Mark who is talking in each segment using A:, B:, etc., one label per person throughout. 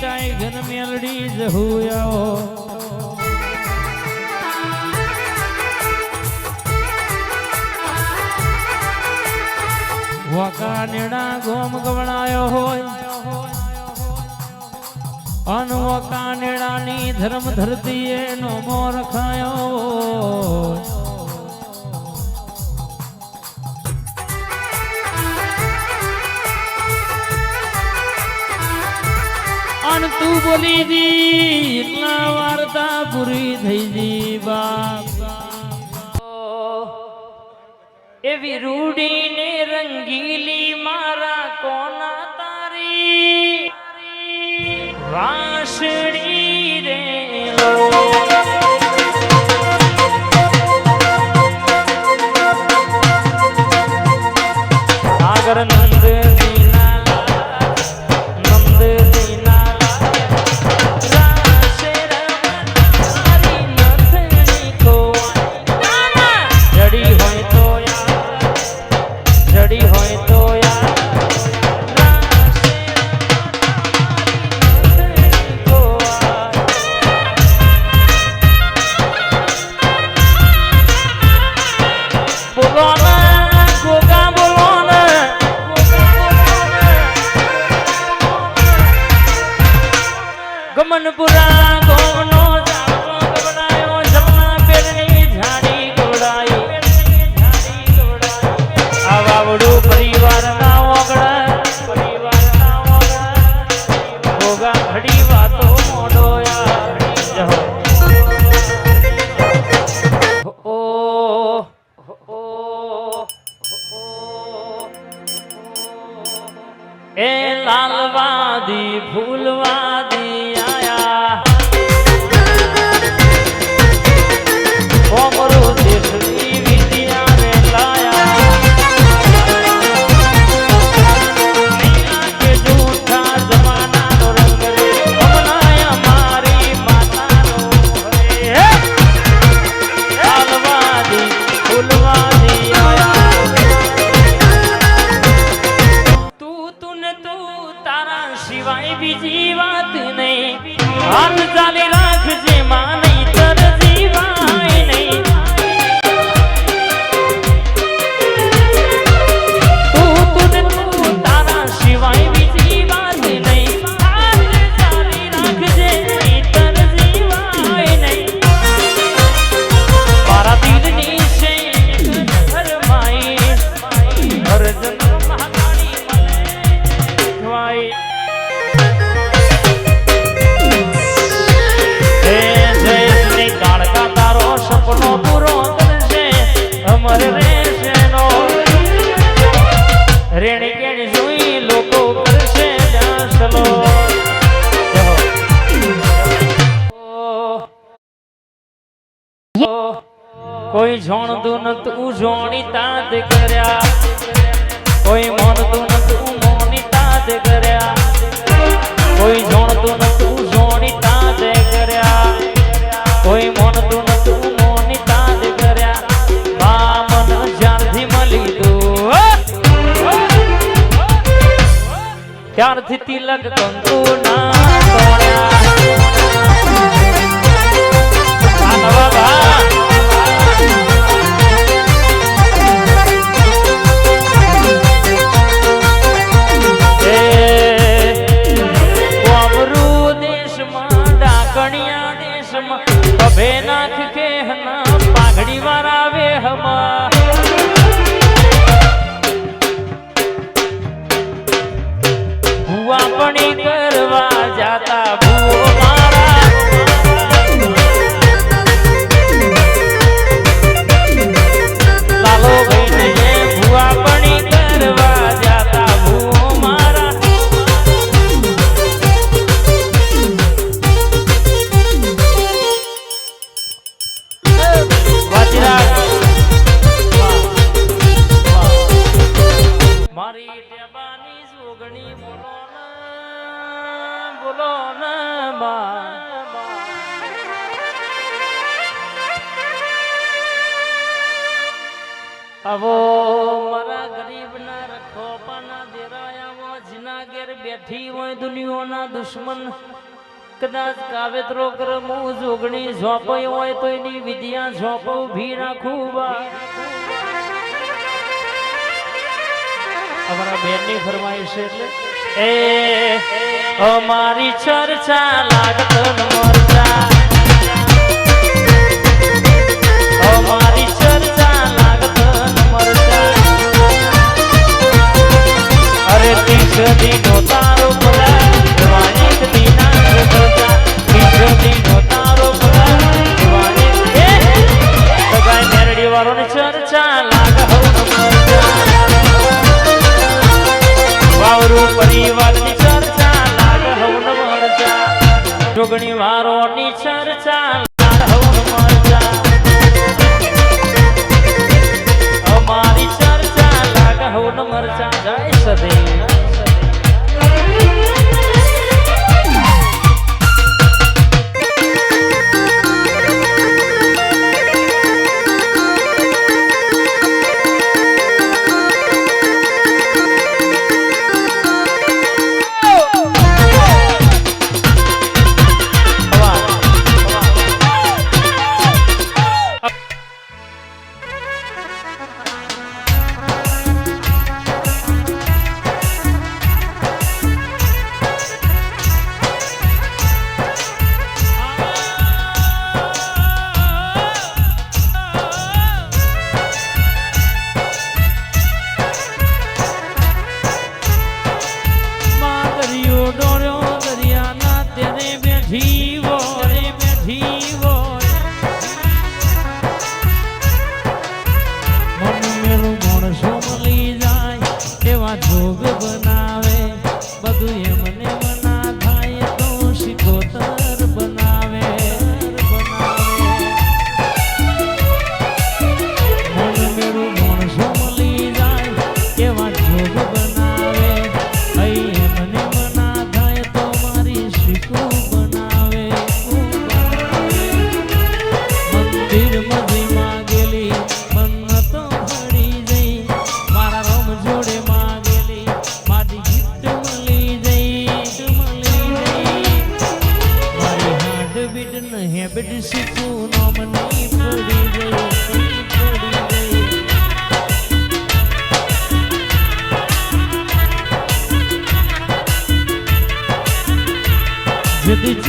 A: Tie ઘન મેલડી જહુયાઓ વકા નેડા ગોમ ગવણાયો હોય. અનવકા નેડાની ધર્મ ધરતીએ નો મોર ખાયો. તું બોલી દી એટલા વાર્તા પૂરી થઈ દી બાપ.
B: એવી રૂડી ને રંગીલી મારા કોના તારી? વાસણી રે ভগবান કોઈ જોણતું નતું જોણી તાદ કર્યા કોઈ મોણતું તું મોની તાદ કર્યા કોઈ જોણતું તું જોણી તાદ કર્યા કોઈ મોણતું નતું મોની તાદ કર્યા બા મન જ્યારથી મળી દો ત્યારથી તિલક કંકુ ના આવો, મારા ગરીબના રખોપાના દેરાયામાં જીના ઘેર બેઠી હોય દુનિયાના દુશ્મન. કદાચ કાવેતરો કરમું જોગણી ઝોંપાઈ હોય તો એની વિધિયા ઝોંપો ભી નાખું અમારા બેનની ફરમાઈશ એટલે, એ, અમારી ચર્ચા લાગતો મરચા. પરિવારની ચર્ચા લાગ હવ નવરચા જોગણી વારો ચર્ચા.
A: Цветы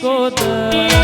A: 过的。